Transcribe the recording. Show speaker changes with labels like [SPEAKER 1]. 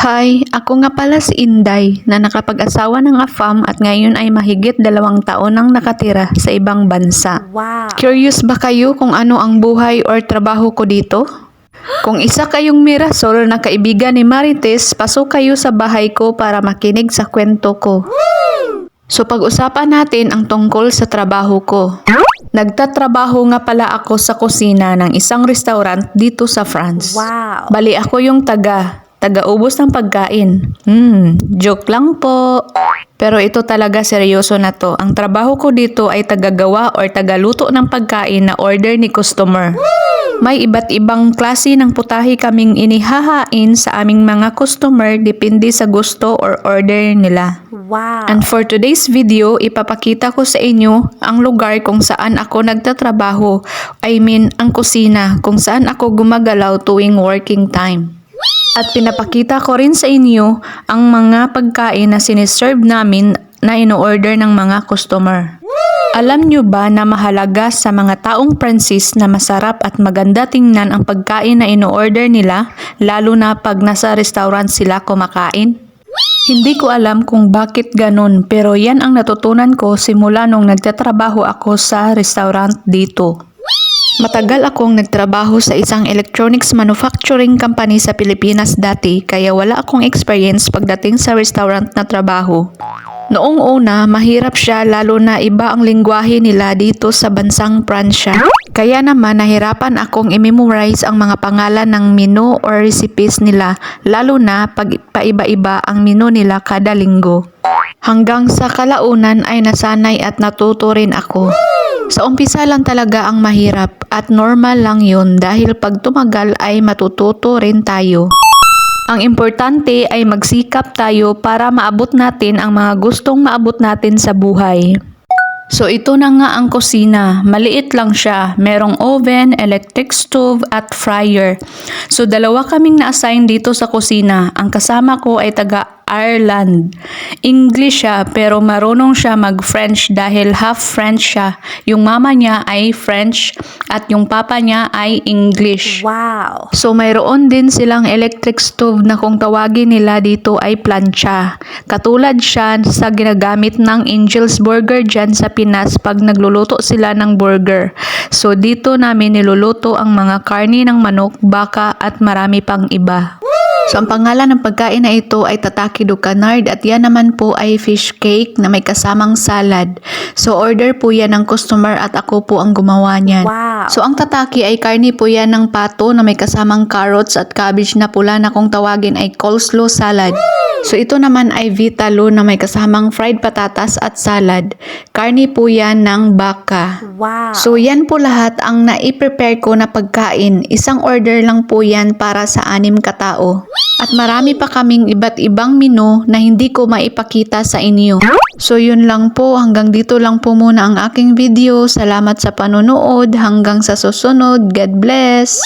[SPEAKER 1] Hi, ako nga pala si Inday na nakapag-asawa ng afam at ngayon ay mahigit dalawang taon nang nakatira sa ibang bansa.
[SPEAKER 2] Wow.
[SPEAKER 1] Curious ba kayo kung ano ang buhay or trabaho ko dito? Kung isa kayong Mirasol na kaibigan ni Marites, pasok kayo sa bahay ko para makinig sa kwento ko. So pag-usapan natin ang tungkol sa trabaho ko. Nagtatrabaho nga pala ako sa kusina ng isang restaurant dito sa France.
[SPEAKER 2] Wow.
[SPEAKER 1] Bali ako yung taga, taga-ubos ng pagkain. Hmm, joke lang po. Pero ito talaga seryoso na to. Ang trabaho ko dito ay tagagawa or tagaluto ng pagkain na order ni customer. May iba't ibang klase ng putahe kaming inihahain sa aming mga customer depende sa gusto or order nila.
[SPEAKER 2] Wow.
[SPEAKER 1] And for today's video, ipapakita ko sa inyo ang lugar kung saan ako nagtatrabaho. I mean, ang kusina kung saan ako gumagalaw tuwing working time. At pinapakita ko rin sa inyo ang mga pagkain na siniserve namin na ino-order ng mga customer. Alam nyo ba na mahalaga sa mga taong Pransis na masarap at maganda tingnan ang pagkain na ino-order nila lalo na pag nasa restaurant sila kumakain? Hindi ko alam kung bakit ganun pero yan ang natutunan ko simula nung nagtatrabaho ako sa restaurant dito. Matagal akong nagtrabaho sa isang electronics manufacturing company sa Pilipinas dati kaya wala akong experience pagdating sa restaurant na trabaho. Noong una, mahirap siya lalo na iba ang lingwahe nila dito sa bansang Pransya. Kaya naman nahirapan akong i-memorize ang mga pangalan ng menu or recipes nila lalo na pag paiba-iba ang menu nila kada linggo. Hanggang sa kalaunan ay nasanay at natuto rin ako. Sa umpisa lang talaga ang mahirap at normal lang yun dahil pag tumagal ay matututo rin tayo. Ang importante ay magsikap tayo para maabot natin ang mga gustong maabot natin sa buhay. So ito na nga ang kusina. Maliit lang siya. Merong oven, electric stove at fryer. So dalawa kaming na-assign dito sa kusina. Ang kasama ko ay taga Ireland. English siya pero marunong siya mag-French dahil half French siya. Yung mama niya ay French at yung papa niya ay English.
[SPEAKER 2] Wow.
[SPEAKER 1] So mayroon din silang electric stove na kung tawagin nila dito ay plancha. Katulad siya sa ginagamit ng Angel's Burger dyan sa Pinas pag nagluluto sila ng burger. So dito namin niluluto ang mga karni ng manok, baka at marami pang iba. So ang pangalan ng pagkain na ito ay Tataki do Canard at yan naman po ay fish cake na may kasamang salad. So order po yan ng customer at ako po ang gumawa niyan.
[SPEAKER 2] Wow.
[SPEAKER 1] So ang tataki ay karni po yan ng pato na may kasamang carrots at cabbage na pula na kung tawagin ay coleslaw salad. So ito naman ay vitalo na may kasamang fried patatas at salad. Karni po yan ng baka.
[SPEAKER 2] Wow.
[SPEAKER 1] So yan po lahat ang nai-prepare ko na pagkain. Isang order lang po yan para sa anim katao. At marami pa kaming iba't ibang menu na hindi ko maipakita sa inyo. So yun lang po, hanggang dito lang po muna ang aking video. Salamat sa panonood, hanggang sa susunod. God bless!